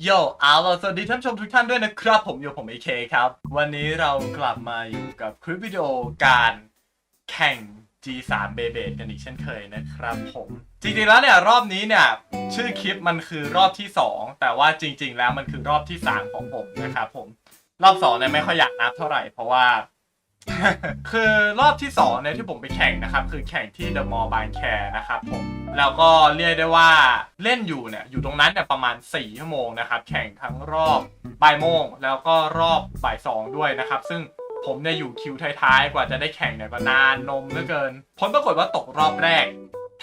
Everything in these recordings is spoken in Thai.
โยเอาล่ะสวัสดีท่านผู้ชมทุกท่านด้วยนะครับ ผมอยู่ผมเอเคครับ วันนี้เรากลับมาอยู่กับคลิปวิดีโอการแข่ง G3 b e b e กันอีกเช่นเคยนะครับผม จริงๆแล้วเนี่ยรอบนี้เนี่ย ชื่อคลิปมันคือรอบที่ 2 แต่ว่าจริง ๆ แล้วมันคือรอบที่ 3 ของผมนะครับผมรอบ2เนี่ยไม่ค่อยอยากนับเท่าไหร่เพราะว่า คือรอบที่2เนี่ยที่ผมไปแข่งนะครับ คือแข่งที่ The Mall บางแคนะครับผมแล้วก็เรียกได้ว่าเล่นอยู่เนี่ยอยู่ตรงนั้นเนี่ยประมาณ 4 ชั่วโมงนะครับ แข่งทั้งรอบบ่ายโมงแล้วก็รอบบ่ายสองด้วยนะครับ ซึ่งผมเนี่ยอยู่คิวท้ายๆ กว่าจะได้แข่งเนี่ยก็นานนมเหลือเกิน ผลปรากฏว่าตกรอบแรก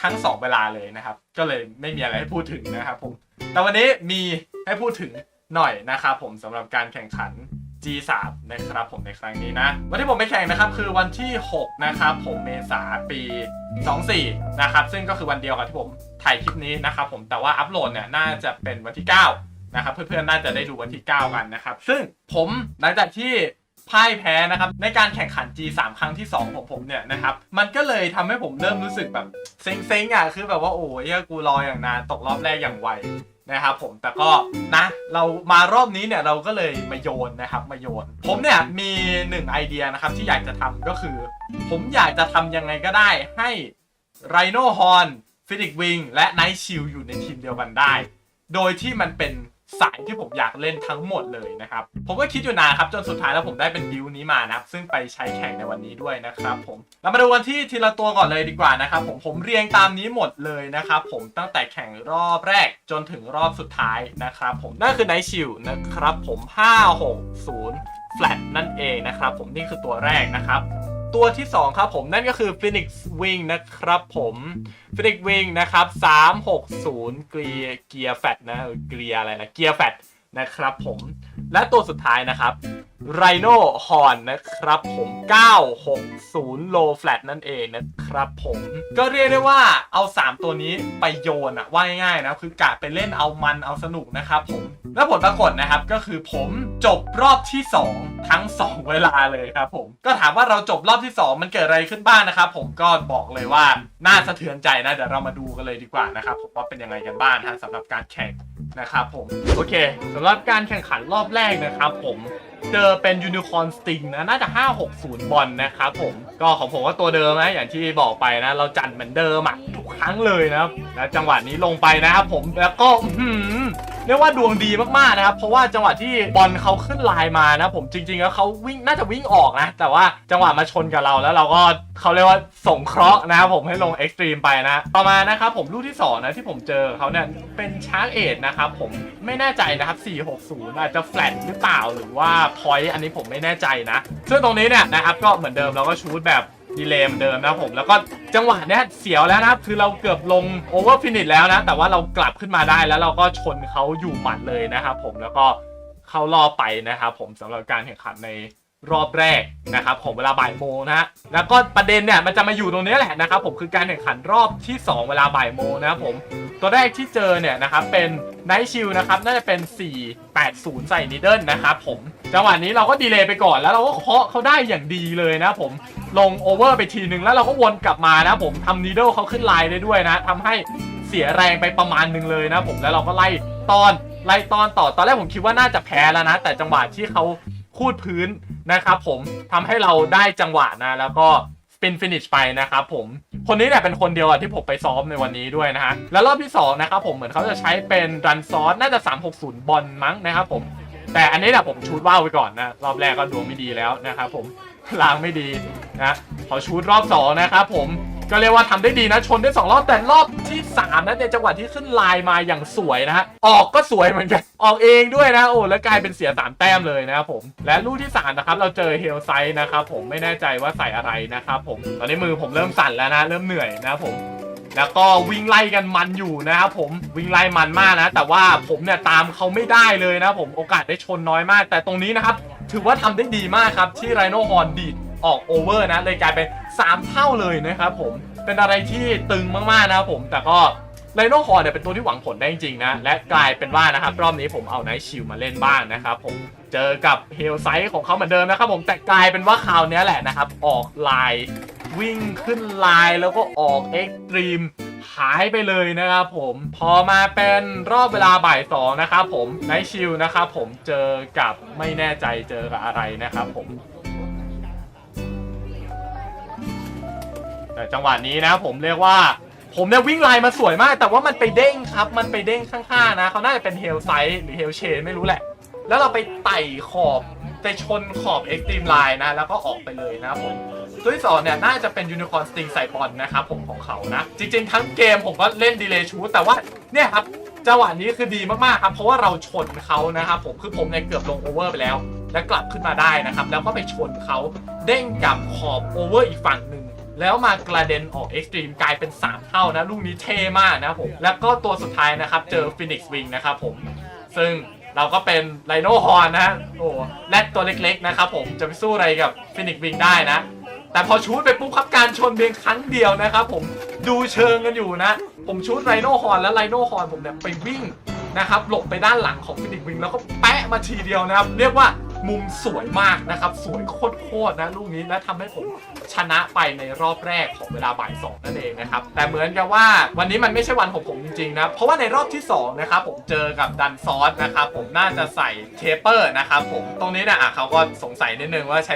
ทั้ง 2 เวลาเลยนะครับ ก็เลยไม่มีอะไรให้พูดถึงนะครับผมแต่วันนี้มีให้พูดถึงหน่อยนะครับผมสำหรับการแข่งขัน G3 นะครับผมในครั้งนี้นะ วันที่ผมไปแข่งนะครับคือวันที่ 6 นะครับผมเมษาปี 24 นะครับ ซึ่งก็คือวันเดียวกับที่ผมถ่ายคลิปนี้นะครับผมแต่ว่าอัปโหลดเนี่ยน่าจะเป็นวันที่ 9 นะครับ เพื่อนๆ น่าจะได้ดูวันที่ 9 กันนะครับ ซึ่งผมหลังจากที่พ่ายแพ้นะครับในการแข่งขัน G3 ครั้งที่ 2 ของผมเนี่ยนะครับมันก็เลยทำให้ผมเริ่มรู้สึกแบบเซ็งๆอะคือแบบว่าโอ้ยเหี้ยกูรออย่างนานตกรอบแรกอย่างไว นะครับผมแต่ก็นะเรามารอบนี้เนี่ยเราก็เลยมาโยนนะครับมาโยน ผมเนี่ยมีหนึ่งไอเดียนะครับที่อยากจะทำก็คือ ผมอยากจะทำยังไงก็ได้ให้ไรโนฮอนฟินิกวิงและไนท์ชิลอยู่ในทีมเดียวกันได้ โดยที่มันเป็น สายที่ผมอยากเล่นทั้งหมดเลยนะครับ ผมก็คิดอยู่นานครับจนสุดท้ายแล้วผมได้เป็นบิวนี้มานะครับ ซึ่งไปใช้แข่งในวันนี้ด้วยนะครับผมเรามาดูวันที่ทีละตัวก่อนเลยดีกว่านะครับผมผมเรียงตามนี้หมดเลยนะครับผมตั้งแต่แข่งรอบแรกจนถึงรอบสุดท้ายนะครับผมนั่นคือไนชิลนะครับผม 560 flat นั่นเองนะครับผมนี่คือตัวแรกนะครับ ตัวที่ 2 ครับผมนั่นก็คือ Phoenix Wing นะครับผม Phoenix Wing นะครับ 360 เกียร์เกียร์แฟตนะเกียร์อะไรนะเกียร์แฟต นะครับผมและตัวสุดท้ายนะครับ Rhino Horn นะครับผม 960 Low Flat นั่นเองนะครับผม ก็เรียกได้ว่าเอา 3 ตัวนี้ไปโยนอะว่าง่ายๆนะ คือกะไปเล่นเอามันเอาสนุกนะครับผม และผลปรากฏนะครับก็คือผมจบรอบที่ 2 ทั้ง 2 เวลาเลยครับผม ก็ถามว่าเราจบรอบที่ 2 มันเกิดอะไรขึ้นบ้างนะครับผมก็บอกเลยว่าน่าสะเทือนใจนะเดี๋ยวเรามาดูกันเลยดีกว่านะครับผมว่าเป็นยังไงกันบ้างนะสำหรับการแข่ง นะครับผม โอเคสำหรับการแข่งขันรอบแรกนะครับผมเจอเป็นยูนิคอร์นสติงนะน่าจะ 560 บอลนะครับผมก็ของผมก็ตัวเดิมนะอย่างที่บอกไปนะ เราจัดเหมือนเดิมอะทุกครั้งเลยนะครับและจังหวะนี้ลงไปนะครับผมแล้วก็ เรียกว่าดวงดีมากๆนะครับ เพราะว่าจังหวะที่บอลเขาขึ้นไลน์มานะผมจริงๆแล้วเขาวิ่งน่าจะวิ่งออกนะ แต่ว่าจังหวะมาชนกับเราแล้วเราก็เขาเรียกว่าส่งเคราะห์นะครับผมให้ลงเอ็กซ์ตรีมไปนะ ต่อมานะครับผมลูกที่สองนะที่ผมเจอเขาเนี่ยเป็นชาร์กเอทนะครับผมไม่แน่ใจนะครับ 460 อาจจะแฟลตหรือเปล่าหรือว่าพอยต์อันนี้ผมไม่แน่ใจนะ ซึ่งตรงนี้เนี่ยนะครับก็เหมือนเดิมเราก็ชูดแบบ ดีเลย์เหมือนเดิมนะครับผมแล้วก็จังหวะเนี้ยเสียวแล้วนะครับคือเราเกือบลงโอเวอร์ฟินิชแล้วนะ แต่ว่าเรากลับขึ้นมาได้แล้วเราก็ชนเขาอยู่หมัดเลยนะครับผมแล้วก็เข้ารอบไปนะครับผมสำหรับการแข่งขันในรอบแรกนะครับของเวลาบ่ายโมงนะฮะแล้วก็ประเด็นเนี่ยมันจะมาอยู่ตรงนี้แหละนะครับผมคือการแข่งขันรอบที่ 2 เวลาบ่ายโมงนะครับผมตัวแรกที่เจอเนี่ยนะครับเป็นไนท์ชิลนะครับน่าจะเป็น 480 ใส่นิดเดิลนะครับผมจังหวะนี้เราก็ดีเลย์ไปก่อนแล้วเราก็เคาะเขาได้อย่างดีเลยนะผม ลงโอเวอร์ไปทีนึงแล้วเราก็วนกลับมานะผมทำนิดเดิลเขาขึ้นไลน์ได้ด้วยนะทำให้เสียแรงไปประมาณหนึ่งเลยนะผมแล้วเราก็ไล่ตอนไล่ตอนต่อตอนแรกผมคิดว่าน่าจะแพ้แล้วนะ แต่จังหวะที่เขาคูดพื้นนะครับผมทำให้เราได้จังหวะนะแล้วก็เป็นฟินิชไปนะครับผมคนนี้เนี่ยเป็นคนเดียวอะที่ผมไปซ้อมในวันนี้ด้วยนะฮะแล้วรอบที่2นะครับผมเหมือนเขาจะใช้เป็นรันซอสน่าจะ 360 บอลมั้งนะครับผมแต่อันนี้เนี่ยผมชูดว่าวไปก่อนนะรอบแรกก็ดวงไม่ดีแล้วนะครับผม ล้างไม่ดีนะพอชูดรอบ2นะครับผมก็เรียกว่าทำได้ดีนะชนได้ 2 รอบแต่รอบที่3นะในจังหวะที่ขึ้นลน์มาอย่างสวยนะฮะออกก็สวยเหมือนกันออกเองด้วยนะโอ้แล้วกลายเป็นเสียสามแต้มเลยนะครับผมและลูกที่3นะครับเราเจอเฮลไซนะครับผมไม่แน่ใจว่าใส่อะไรนะครับผมตอนนี้มือผมเริ่มสั่นแล้วนะเริ่มเหนื่อยนะครับผมแล้วก็วิ่งไล่กันมันอยู่นะครับผมวิ่งไล่มันมากนะ แต่ว่าผมเนี่ยตามเขาไม่ได้เลยนะผมโอกาสได้ชนน้อยมาก แต่ตรงนี้นะครับ ถือว่าทำได้ดีมากครับ ที่ไรโนฮอนดีดออกโอเวอร์นะ เลยกลายเป็น 3 เท่าเลยนะครับผม เป็นอะไรที่ตึงมากๆนะครับผมแต่ก็ไรโนฮอนเนี่ยเป็นตัวที่หวังผลได้จริงๆนะ และกลายเป็นว่านะครับ รอบนี้ผมเอาไนท์ชิลมาเล่นบ้างนะครับผมเจอกับเฮลไซด์ของเขาเหมือนเดิมนะครับผมแต่กลายเป็นว่าคราวนี้แหละนะครับ ออกไลน์วิ่งขึ้นไลน์แล้วก็ออกเอ็กตรีม หายไปเลยนะครับผมพอมาเป็นรอบเวลาบ่ายสองนะครับผมไนชิลนะครับผมเจอกับไม่แน่ใจเจอกับอะไรนะครับผม แต่จังหวะนี้นะผมเรียกว่าผมเนี่ยวิ่งไลน์มาสวยมาก แต่ว่ามันไปเด้งครับ มันไปเด้งข้างๆนะเขาน่าจะเป็นเฮลไซด์หรือเฮลเชนไม่รู้แหละ แล้วเราไปไต่ขอบ ไปชนขอบเอ็กซ์ตรีมไลน์นะ แล้วก็ออกไปเลยนะครับผมตัวที่สองเนี่ยน่าจะเป็นยูนิคอร์นสติงใส่บอลนะครับผมของเขานะ จริงๆ ทั้งเกมผมก็เล่นดีเลย์ชูแต่ว่าเนี่ยครับจังหวะนี้คือดีมากๆครับ เพราะว่าเราชนเขานะครับผมคือผมเนี่ยเกือบลงโอเวอร์ไปแล้ว แล้วกลับขึ้นมาได้นะครับ แล้วก็ไปชนเขาเด้งกับขอบโอเวอร์อีกฝั่งหนึ่งแล้วมากระเด็นออกเอ็กซ์ตรีมกลายเป็น 3 เท่านะ ลูกนี้เท่มากนะครับผมแล้วก็ตัวสุดท้ายนะครับ เจอฟินิกซ์วิงนะครับผมซึ่ง เราก็เป็นไรโนฮอนนะโอ้แรดตัวเล็กๆนะครับผมจะไปสู้อะไรกับฟินิกวิงได้นะ แต่พอชูดไปปุ๊บครับการชนเพียงครั้งเดียวนะครับผมดูเชิงกันอยู่นะ ผมชูดไรโนฮอนแล้วไรโนฮอนผมเนี่ยไปวิ่งนะครับหลบไปด้านหลังของฟินิกวิงแล้วก็แปะมาทีเดียวนะครับ เรียกว่า มุมสวยมากนะครับ สวยโคตรๆนะลูกนี้และทำให้ผมชนะไปในรอบแรกของเวลาบ่ายสองนั่นเองนะครับ แต่เหมือนกับว่าวันนี้มันไม่ใช่วันของผมจริงๆนะ เพราะว่าในรอบที่สองนะครับผมเจอกับดันซอสนะครับผมน่าจะใส่เทปเปอร์นะครับผมตรงนี้เนะอะเขาก็สงสัยนิดนึงว่าใช้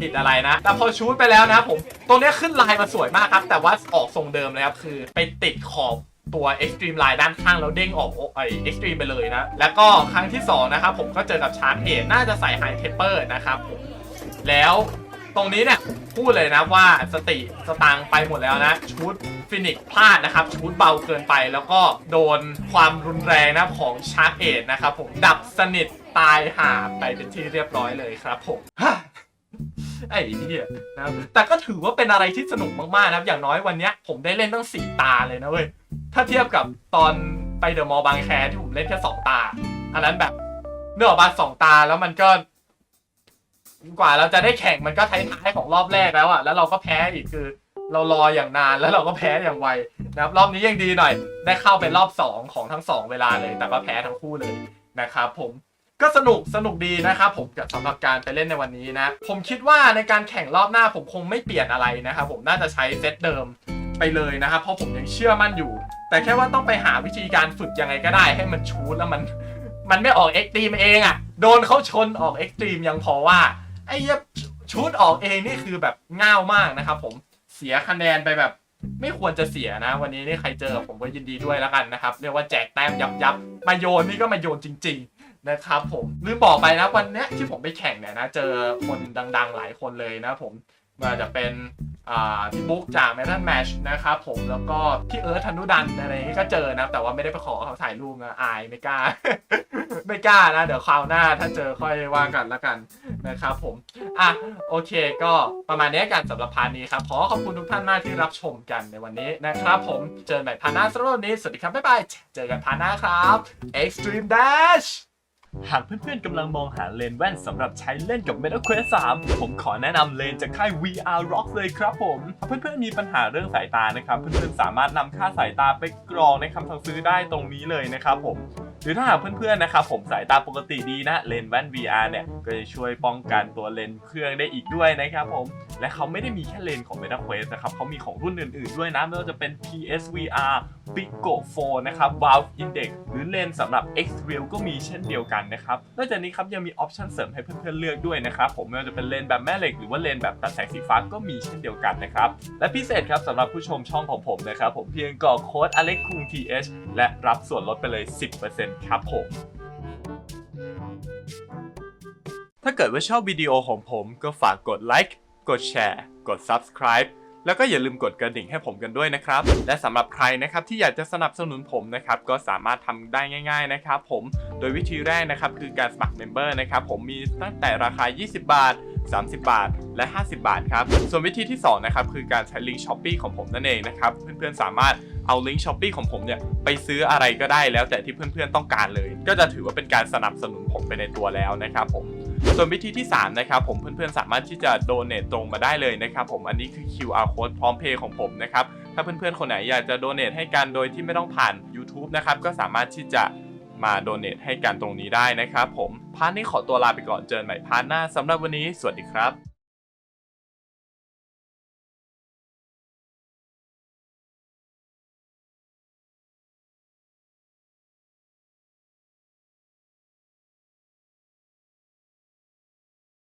บิดอะไรนะ แต่พอชูดไปแล้วนะครับผมตรงนี้ขึ้นลายมาสวยมากครับ แต่ว่าออกทรงเดิมเลยครับคือไปติดขอบ ตัว Extreme Line ด้านข้างแล้วเด้งออกไอ Extreme ไปเลยนะ แล้วก็ครั้งที่2นะครับผมก็เจอกับชาร์ a เอน่าจะใส่ High Temper นะครับผมแล้วตรงนี้เนี่ยพูดเลยนะว่าสติสตังไปหมดแล้วนะ ชุดฟินิกพลาดนะครับ ชุดเบาเกินไปแล้วก็โดนความรุนแรงนะของชาร์ a เอนะครับผมดับสนิทตายห่าไปเป็นที่เรียบร้อยเลยครับผมไอ้เหี้ยนะแต่ก็ถือว่าเป็นอะไรที่สนุกมากๆนะครับ อย่างน้อยวันเนี้ยผมได้เล่นตั้งสี่ตาเลยนะเว้ย ถ้าเทียบกับตอนไปเดอะมอลล์บางแคที่ผมเล่นแค่สองตา อันนั้นแบบเนื้อออกมาสองตาแล้วมันก็ กว่าเราจะได้แข่งมันก็ท้ายๆของรอบแรกแล้วอะแล้วเราก็แพ้อีกคือ เรารออย่างนานแล้วเราก็แพ้อย่างไวนะครับ รอบนี้ยังดีหน่อย ได้เข้าเป็นรอบสองของทั้งสองเวลาเลย แต่ก็แพ้ทั้งคู่เลยนะครับผมก็สนุกสนุกดีนะครับผมกับสำหรับการไปเล่นในวันนี้นะ ผมคิดว่าในการแข่งรอบหน้าผมคงไม่เปลี่ยนอะไรนะครับผมน่าจะใช้เซตเดิมไปเลยนะครับ เพราะผมยังเชื่อมั่นอยู่ แต่แค่ว่าต้องไปหาวิธีการฝึกยังไงก็ได้ ให้มันชูดแล้วมันมันไม่ออกเอ็กตรีมเองอะ่ะโดนเขาชนออกเอ็กตรีมยังพอว่าไอ้เหี้ยชูดออกเองนี่คือแบบง่าวมากนะครับผมเสียคะแนนไปแบบ ไม่ควรจะเสียนะ วันนี้นี่ใครเจอผมก็ยินดีด้วยแล้วกันนะครับเรียกว่าแจกแต้มยับยับมาโยนนี่ก็มาโยนจริง ๆนะครับผมลืมบอกไปนะวันนี้ที่ผมไปแข่งเนี่ยนะเจอคนดัง ๆ หลายคนเลยนะผมมาจะเป็น พี่บุ๊กจาก Metal Match นะครับผมแล้วก็พี่เอิร์ธธนุดันอะไรอย่างงี้ก็เจอนะ แต่ว่าไม่ได้ไปขอเขาถ่ายรูปนะอายไม่กล้า ไม่กล้านะ เดี๋ยวคราวหน้าถ้าเจอค่อยว่ากันละกันนะครับผมอะโอเค ก็ประมาณนี้กันสำหรับพาร์ทนี้ครับขอขอบคุณทุกท่านมากที่รับชมกันในวันนี้นะครับผมเจอกันใหม่พาร์ทหน้าสำหรับวันนี้สวัสดีครับบ๊ายบายเจอกันพาร์ทหน้าครับ Extreme Dash หากเพื่อนๆกำลังมองหาเลนแว่นสำหรับใช้เล่นกับ Meta Quest 3 ผมขอแนะนำเลนจากค่าย VR Rock เลยครับผม เพื่อนๆมีปัญหาเรื่องสายตานะครับ เพื่อนๆสามารถนำค่าสายตาไปกรองในคำสั่งซื้อได้ตรงนี้เลยนะครับผม หรือถ้าหากเพื่อนๆนะครับผมสายตาปกติดีนะเลนส์แว่น VR เนี่ยก็จะช่วยป้องกันตัวเลนส์เครื่องได้อีกด้วยนะครับผมและเขาไม่ได้มีแค่เลนส์ของ Meta Quest นะครับเขามีของรุ่นอื่นๆด้วยนะไม่ว่าจะเป็น PSVR Bigo 4 นะครับ Valve Index หรือเลนส์สำหรับ X Real ก็มีเช่นเดียวกันนะครับนอกจากนี้ครับยังมีออปชันเสริมให้เพื่อนๆเลือกด้วยนะครับผมไม่ว่าจะเป็นเลนส์แบบแม่เหล็กหรือว่าเลนส์แบบตัดแสงสีฟ้าก็มีเช่นเดียวกันนะครับและพิเศษครับสำหรับผู้ชมช่องของผมนะครับผมเพียงกรอกโค้ด Alex คุง TH และรับส่วนลดไปเลย 10%ครับผม ถ้าเกิดว่าชอบวิดีโอของผมก็ฝากกดไลค์ กดแชร์ กด Subscribe แล้วก็อย่าลืมกดกระดิ่งให้ผมกันด้วยนะครับ และสำหรับใครนะครับที่อยากจะสนับสนุนผมนะครับก็สามารถทำได้ง่าย ๆนะครับ ผม โดยวิธีแรกนะครับคือการสมัครเมมเบอร์นะครับผมมีตั้งแต่ราคา 20 บาท 30 บาท และ 50 บาทครับ ส่วนวิธีที่สองนะครับคือการใช้ลิงก์ช้อปปีของผมนั่นเองนะครับ เพื่อนๆสามารถ เอาลิงก์ช้อปปีของผมเนี่ยไปซื้ออะไรก็ได้แล้วแต่ที่เพื่อนๆต้องการเลย ก็จะถือว่าเป็นการสนับสนุนผมไปในตัวแล้วนะครับผมส่วนวิธีที่ 3 นะครับผมเพื่อนๆสามารถที่จะโดเน a ตรงมาได้เลยนะครับผมอันนี้คือ QR code พร้อมเพย์ของผมนะครับถ้าเพื่อนๆคนไหนอยากจะโดเน a ให้กันโดยที่ไม่ต้องผ่าน YouTube นะครับก็สามารถที่จะมาโดเน a ให้กันตรงนี้ได้นะครับผมพาร์ทนี้ขอตัวลาไปก่อนเจอกันใหม่พาร์ทหน้าสำหรับวันนี้ สวัสดีครับ